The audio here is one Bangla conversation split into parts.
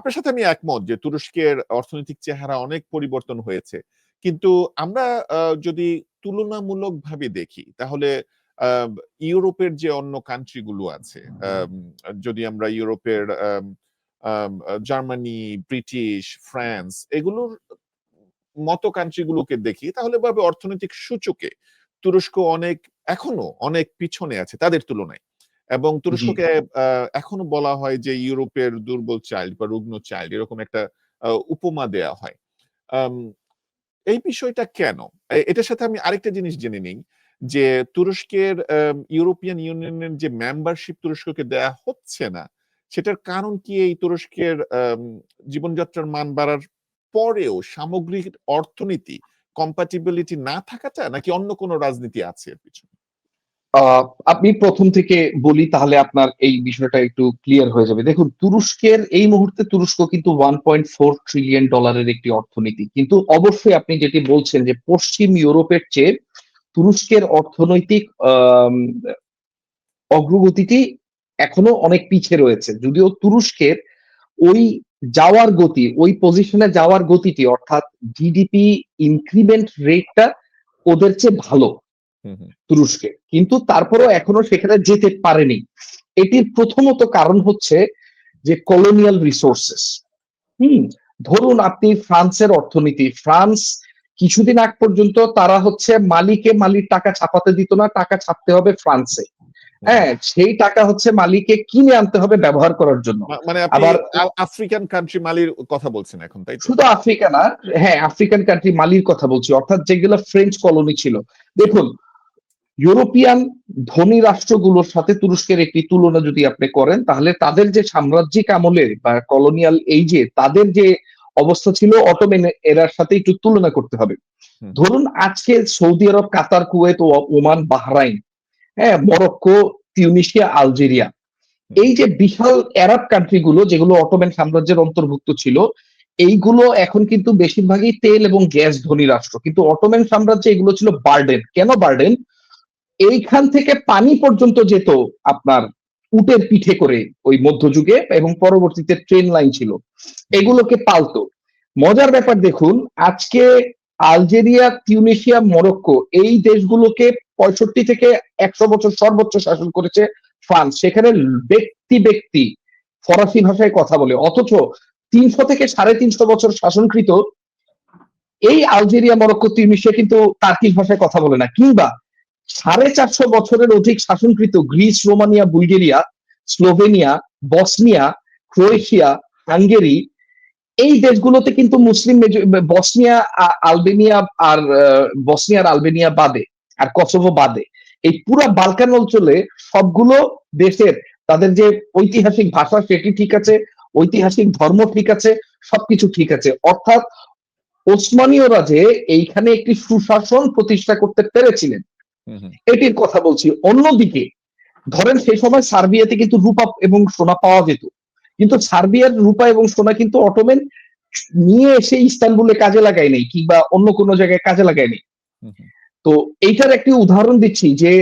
আপনার সাথে আমি একমত যে তুরস্কের অর্থনৈতিক চেহারা অনেক পরিবর্তন হয়েছে। কিন্তু আমরা যদি তুলনামূলকভাবে দেখি তাহলে ইউরোপের যে অন্য কান্ট্রি গুলো আছে যদি আমরা ইউরোপের জার্মানি ব্রিটিশ ফ্রান্স এগুলোর মতো কান্ট্রি গুলোকে দেখি তাহলে ভাবে অর্থনৈতিক সূচকে তুরস্ক অনেক এখনও অনেক পিছনে আছে তাদের তুলনায়। এবং তুরস্ককে এখনও বলা হয় যে ইউরোপের দুর্বল চাইল্ড বা রুগ্ন চাইল্ড এরকম একটা উপমা দেয়া হয়। এই বিষয়টা কেন? এটার সাথে আমি আরেকটা জিনিস জেনে নিই যে তুরস্কের ইউরোপিয়ান ইউনিয়নের যে মেম্বারশিপ তুরস্ককে দেয়া হচ্ছে না সেটার কারণ কি এই তুরস্কের জীবনযাত্রার মান বাড়ার পরেও সামগ্রিক অর্থনীতি কম্পাটিবিলিটি না থাকাটা নাকি অন্য কোনো রাজনীতি আছে এর পিছনে? আপনি প্রথম থেকে বলি তাহলে আপনার এই বিষয়টা একটু ক্লিয়ার হয়ে যাবে। দেখুন, তুরস্কের এই মুহূর্তে তুরস্ক কিন্তু ওয়ান পয়েন্ট ফোর ট্রিলিয়ন ডলারের একটি অর্থনীতি। কিন্তু অবশ্যই আপনি যেটি বলছেন যে পশ্চিম ইউরোপের চেয়ে তুরস্কের অর্থনৈতিক অগ্রগতিটি এখনও অনেক পিছিয়ে রয়েছে। যদিও তুরস্কের ওই যাওয়ার গতি, ওই পজিশনে যাওয়ার গতিটি, অর্থাৎ জিডিপি ইনক্রিমেন্ট রেটটা ওদের চেয়ে ভালো। তুরস্কে। কিন্তু তারপরেও এখনও সেখানে যেতে পারেনি। এটির প্রথমত কারণ হচ্ছে যে কলোনিয়াল রিসোর্সেস হুম ধরুন আপনি ফ্রান্সের অর্থনীতি। ফ্রান্স কিছুদিন আগ পর্যন্ত তারা হচ্ছে মালিকে মালির টাকা ছাপাতে দিত না টাকা ছাপতে হবে ফ্রান্সে। হ্যাঁ সেই টাকা হচ্ছে মালিকে কিনে আনতে হবে ব্যবহার করার জন্য। মানে আবার- আফ্রিকান কান্ট্রি মালির কথা বলছেন এখন তাই শুধু আফ্রিকা না হ্যাঁ আফ্রিকান কান্ট্রি মালির কথা বলছি। অর্থাৎ যেগুলো ফ্রেঞ্চ কলোনি ছিল। দেখুন ইউরোপিয়ান ধনী রাষ্ট্রগুলোর সাথে তুরস্কের একটি তুলনা যদি আপনি করেন তাহলে তাদের যে সাম্রাজ্যিক আমলের বা কলোনিয়াল এই যে তাদের যে অবস্থা ছিল অটোমেন এরার সাথে একটু তুলনা করতে হবে। ধরুন আজকে সৌদি আরব কাতার কুয়েত ও ওমান বাহরাইন হ্যাঁ মরক্কো তিউনিশিয়া আলজেরিয়া এই যে বিশাল আরব কান্ট্রি গুলো যেগুলো অটোমেন সাম্রাজ্যের অন্তর্ভুক্ত ছিল এইগুলো এখন কিন্তু বেশিরভাগই তেল এবং গ্যাস ধনী রাষ্ট্র। কিন্তু অটোমেন সাম্রাজ্যে এগুলো ছিল বার্ডেন। কেন বার্ডেন? এইখান থেকে পানি পর্যন্ত যেত আপনার উটের পিঠে করে ওই মধ্যযুগে এবং পরবর্তীতে ট্রেন লাইন ছিল। এগুলোকে পালতো। মজার ব্যাপার দেখুন, আজকে আলজেরিয়া তিউনেশিয়া মরক্কো এই দেশগুলোকে পঁয়ষট্টি থেকে একশো বছর সর্বোচ্চ শাসন করেছে ফ্রান্স। সেখানে ব্যক্তি ব্যক্তি ফরাসি ভাষায় কথা বলে। অথচ তিনশো থেকে সাড়ে তিনশো বছর শাসনকৃত এই আলজেরিয়া, মরক্কো তিউনিশিয়া কিন্তু টার্কিশ ভাষায় কথা বলে না। কিংবা সাড়ে চারশো বছরের অধিক শাসনকৃত Greece Romania Bulgaria Slovenia Bosnia Croatia Hungary এই দেশগুলোতে কিন্তু মুসলিম বসনিয়া আলবেনিয়া আর আহ, বসনিয়া আর আলবেনিয়া বাদে আর কসোভো বাদে। এই পুরা বালকান অঞ্চলে সবগুলো দেশের তাদের যে ঐতিহাসিক ভাষা সেটি ঠিক আছে ঐতিহাসিক ধর্ম ঠিক আছে সবকিছু ঠিক আছে। অর্থাৎ ওসমানীয়রা যে এইখানে একটি সুশাসন প্রতিষ্ঠা করতে পেরেছিলেন এটির কথা বলছি। অন্যদিকে ধরেন সেই সময় সার্বিয়াতে কিন্তু রূপা এবং সোনা পাওয়া যেত। কিন্তু সার্বিয়ার রূপা এবং সোনা কিন্তু অটোমেন নিয়ে এসে ইস্তানবুলে কাজে লাগায় নাই কিংবা অন্য কোনো জায়গায় কাজে লাগায় নাই। তো এইটার একটি উদাহরণ দিচ্ছি যে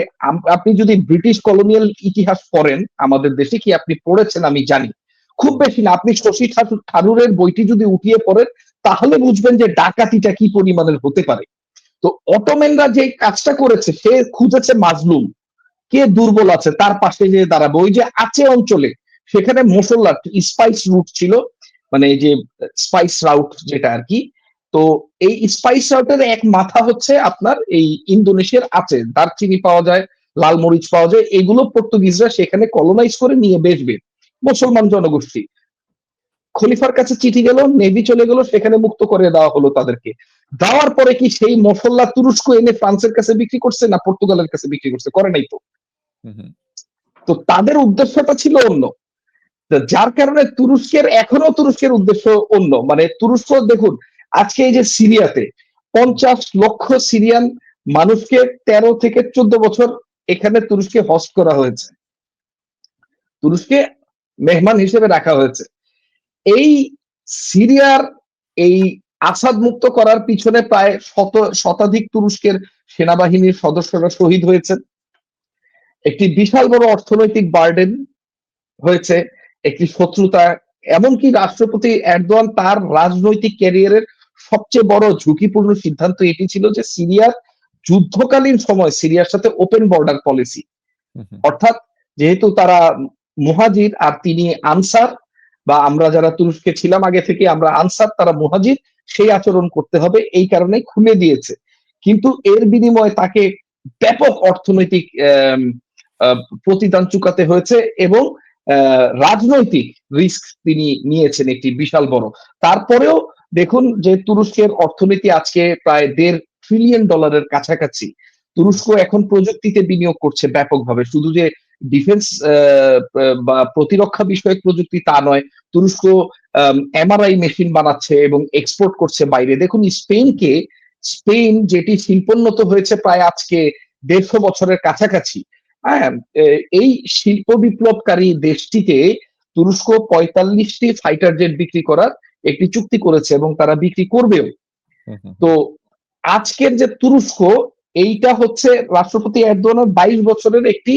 আপনি যদি ব্রিটিশ কলোনিয়াল ইতিহাস পড়েন আমাদের দেশে কি আপনি পড়েছেন আমি জানি। খুব বেশি না আপনি শশী ঠাকুর ঠাকুরের বইটি যদি উঠিয়ে পড়েন তাহলে বুঝবেন যে ডাকাতিটা কি পরিমাণের হতে পারে। তো অটোমেনরা যে কাজটা করেছে, সে খুঁজেছে মাজলুম। কে দুর্বল আছে, তার পাশে যে দাঁড়াবে। ওই যে আছে অঞ্চলে, সেখানে মশলা স্পাইস রুট ছিল মানে যে স্পাইস রাউট যেটা আর কি। তো এই স্পাইস রাউটের এক মাথা হচ্ছে আপনার এই ইন্দোনেশিয়ার আছে। দারচিনি পাওয়া যায়, লাল মরিচ পাওয়া যায়, এগুলো পর্তুগিজরা সেখানে কলোনাইজ করে নিয়ে বেচবে। মুসলমান জনগোষ্ঠী। খলিফার কাছে চিঠি গেল নেভি চলে গেল সেখানে মুক্ত করে দেওয়া হলো তাদেরকে। দেওয়ার পরে কি সেই মশলা তুরস্ক এনে ফ্রান্সের কাছে বিক্রি করছে না পর্তুগালের কাছে বিক্রি করছে? করে নাই তো। তো তাদের উদ্দেশ্যটা ছিল অন্য। যার কারণে তুরস্কের এখনও তুরস্কের উদ্দেশ্য অন্য। মানে তুরস্ক দেখুন আজকে এই যে সিরিয়াতে পঞ্চাশ লক্ষ সিরিয়ান মানুষকে তেরো থেকে চোদ্দ বছর এখানে তুরস্কে হজ করা হয়েছে। তুরস্কে মেহমান হিসেবে রাখা হয়েছে। এই সিরিয়ার এই আসাদ মুক্ত করার পিছনে প্রায় শত শতাধিক তুরস্কের সেনাবাহিনীর সদস্যরা শহীদ হয়েছেন। একটি বিশাল বড় অর্থনৈতিক বার্ডেন হয়েছে একটি শত্রুতা এমনকি রাষ্ট্রপতি এরদোয়ান তার রাজনৈতিক ক্যারিয়ারের সবচেয়ে বড় ঝুঁকিপূর্ণ সিদ্ধান্ত এটি ছিল যে সিরিয়ার যুদ্ধকালীন সময় সিরিয়ার সাথে ওপেন বর্ডার পলিসি অর্থাৎ যেহেতু তারা মুহাজির আর তিনি আনসার বা আমরা যারা তুরস্কে ছিলাম আগে থেকে আমরা আনসার, তারা মুহাজির, সেই আচরণ করতে হবে, এই কারণে খুলে দিয়েছে। কিন্তু এর বিনিময়ে তাকে ব্যাপক অর্থনৈতিক প্রতিদান চুকাতে হয়েছে এবং রাজনৈতিক রিস্ক তিনি নিয়েছেন একটি বিশাল বড়। তারপরেও দেখুন যে তুরস্কের অর্থনীতি আজকে প্রায় দেড় ট্রিলিয়ন ডলারের কাছাকাছি। তুরস্ক এখন প্রযুক্তিতে বিনিয়োগ করছে ব্যাপকভাবে। শুধু যে ডিফেন্স বা প্রতিরক্ষা বিষয়ক প্রযুক্তি তা নয়। তুরস্ক এমআরআই মেশিন বানাচ্ছে এবং এক্সপোর্ট করছে বাইরে। দেখুন স্পেনকে স্পেন যেটি শিল্পোন্নত হয়েছে প্রায় আজকে দেড়শো বছরের কাছাকাছি হ্যাঁ এই শিল্প বিপ্লবকারী দেশটিতে তুরস্ক পঁয়তাল্লিশটি ফাইটার জেট বিক্রি করার একটি চুক্তি করেছে এবং তারা বিক্রি করবেও। তো আজকের যে তুরস্ক এইটা হচ্ছে রাষ্ট্রপতি এরদোয়ানের বাইশ বছরের একটি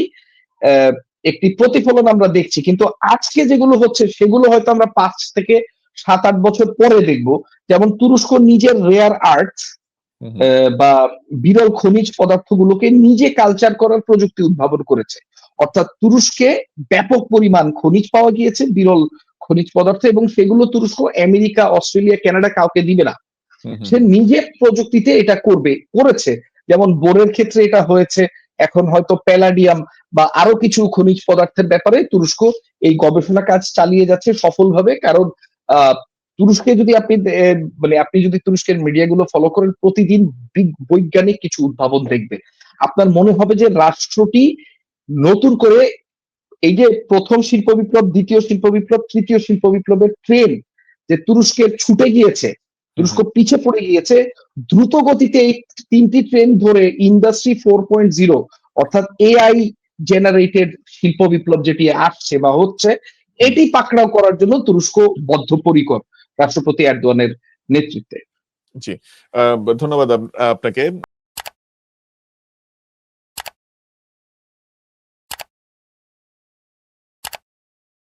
একটি প্রতিফলন আমরা দেখছি। কিন্তু আজকে যেগুলো হচ্ছে সেগুলো হয়তো আমরা পাঁচ থেকে সাত আট বছর পরে দেখব। যেমন তুরস্ক নিজের রেয়ার আর্টস বা বিরল খনিজ পদার্থগুলোকে নিজে কালচার করার প্রযুক্তি উদ্ভাবন করেছে। অর্থাৎ তুরস্কে ব্যাপক পরিমাণ খনিজ পাওয়া গিয়েছে বিরল খনিজ পদার্থ এবং সেগুলো তুরস্ক আমেরিকা অস্ট্রেলিয়া কানাডা কাউকে দিবে না। সে নিজে প্রযুক্তিতে এটা করবে করেছে। যেমন বোরের ক্ষেত্রে এটা হয়েছে এখন হয়তো প্যালাডিয়াম বা আরও কিছু খনিজ পদার্থের ব্যাপারে তুরস্ক এই গবেষণা কাজ চালিয়ে যাচ্ছে সফলভাবে। কারণ তুরস্কে যদি আপনি মানে আপনি যদি তুরস্কের মিডিয়াগুলো ফলো করেন, প্রতিদিন বৈজ্ঞানিক কিছু উদ্ভাবন দেখবে। আপনার মনে হবে যে রাষ্ট্রটি নতুন করে এই যে প্রথম শিল্প বিপ্লব, দ্বিতীয় শিল্প বিপ্লব, তৃতীয় শিল্প বিপ্লবের ট্রেন যে তুরস্কের ছুটে গিয়েছে তুরস্ক পিছে পড়ে গিয়েছে। দ্রুত গতিতে এই তিনটি ট্রেন ধরে ইন্ডাস্ট্রি ফোর পয়েন্ট জিরো অর্থাৎ এআই জেনারেটেড শিল্প বিপ্লব যেটি আসছে বা হচ্ছে এটি পাকড়াও করার জন্য তুরস্ক বদ্ধপরিকর রাষ্ট্রপতি এরদোয়ানের নেতৃত্বে। জি। ধন্যবাদ আপ- আপনাকে।